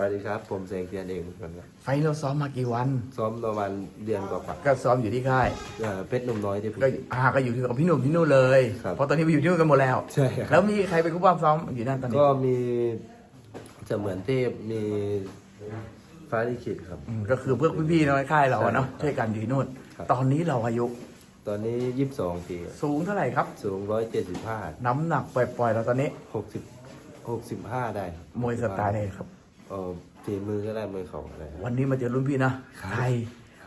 วัสดีครับ ผมเสงเทียนเองเหมือนกันครับไฟล์เราซ้อมมากี่วัน ซ้อมประมาณเดือนกว่าก็ซ้อมอยู่ที่ค่ายๆเอ่อเพชรหนุ่มน้อยที่ภูก็เก็ตอาก็อยู่ที่กับพี่หนุ่มที่นู่นเลยครับเพราะตอนนี้ไปอยู่ที่นู่นกันหมดแล้วใช่ครับ แล้วมีใครเป็นคู่บ้ามซ้อมอยู่นั่นตอนนี้ก็มีเสมือนเทพมีฟ้าลิขิตครับ อืมก็คือเพื่อนพี่ๆในค่ายเราอะเนาะช่วยกันอยู่ที่นู่น ครับ ตอนนี้เราอายุตอนนี้ยี่สิบสองปีครับสูงเท่าไหร่ครับ สูงร้อยเจ็ดสิบห้าน้ำหนักปล่อยๆเราตอนนี้หกสิบหกสิบห้าได้ครับมวยสไตล์เลยครับ เออฝีมือก็ได้มือเขาอะไรครับ วันนี้มาเจอรุ่นพี่นะครับไทย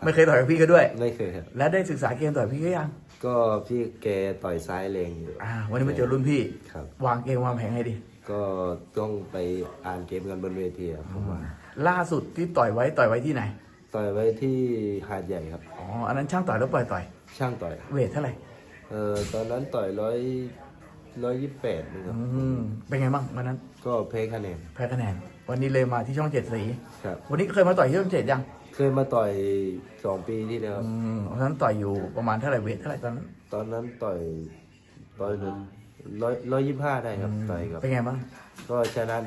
ไม่เคยต่อยกับพี่ก็ด้วย ไม่เคยครับ และได้ศึกษาเกมต่อยพี่ก็ยังก็พี่แกต่อยซ้ายแรงอยู่อ่าวันนี้มาเจอรุ่นพี่ ครับ วางเกมวางแผนให้ดีก็ต้องไปอ่านเกมกันบนเวทีครับผมว่าล่าสุดที่ต่อยไว้ต่อยไว้ที่ไหนต่อยไว้ที่หาดใหญ่ครับ อ๋ออันนั้นช่างต่อยแล้วปล่อยต่อยช่างต่อย เวทเท่าไหร่เอ่อตอนนั้นต่อยร้อย ร้อยยี่สิบแปดนึงครับอืมเป็นไงบ้างวันนั้น ก็เพคคะแนนแพ้คะแนน วันนี้เลยมาที่ช่องเจ็ดสี ครับ วันนี้เคยมาต่อยที่ช่องเจ็ดยังเคยมาต่อยสองปีที่แล้วครับอืมวันนั้นต่อยอยู่ประมาณเท่าไหร่เวทเท่าไหร่ตอนนั้นตอนนั้นต่อยต่อยหนึ่งร้อยร้อยยี่สิบห้าได้ครับต่อยกับ เป็นไงบ้างก็ชนะ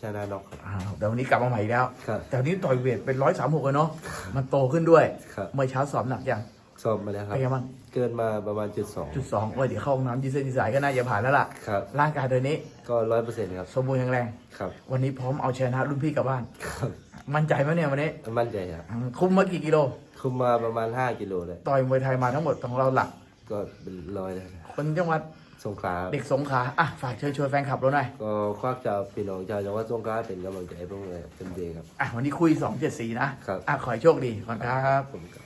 ชนะน็อกครับ อ้าวแต่วันนี้กลับมาใหม่อีกแล้ว ครับแต่วันนี้ต่อยเวทเป็นร้อยสามหกเลยเนาะมันโตขึ้นด้วย ครับ เมื่อเช้าสอบหนักยัง สอบมาแล้วครับ เป็นไงบ้างเกินมาประมาณจุดสองจุดสองว่าเดี๋ยวเข้าห้องน้ำยีเส้นยีสายก็น่าจะผ่านแล้วล่ะ ครับ ร่างกายเดือนนี้ก็ร้อยเปอร์เซ็นต์ครับ สมบูรณ์แข็งแรง ครับ วันนี้พร้อมเอาชนะรุ่นพี่กลับบ้าน ครับ มั่นใจไหมเนี่ยวันนี้มั่นใจครับ อืมคุมมากี่กิโล คุมมาประมาณห้ากิโลเลย ต่อยมวยไทยมาทั้งหมดของเราหลัก ก็เป็นร้อยแล้วนะคนจังหวัดสงขลาครับเด็กสงขลาอะฝากเชิญชวนแฟนคลับเราหน่อย ก็ควักจากพี่น้องชาวจังหวัดสงขลาเป็นกำลังใจให้พวกเราเต็มที่ครับ อะวันนี้คุย 274 นะครับ อะขอให้โชคดีก่อนครับ ผมครับ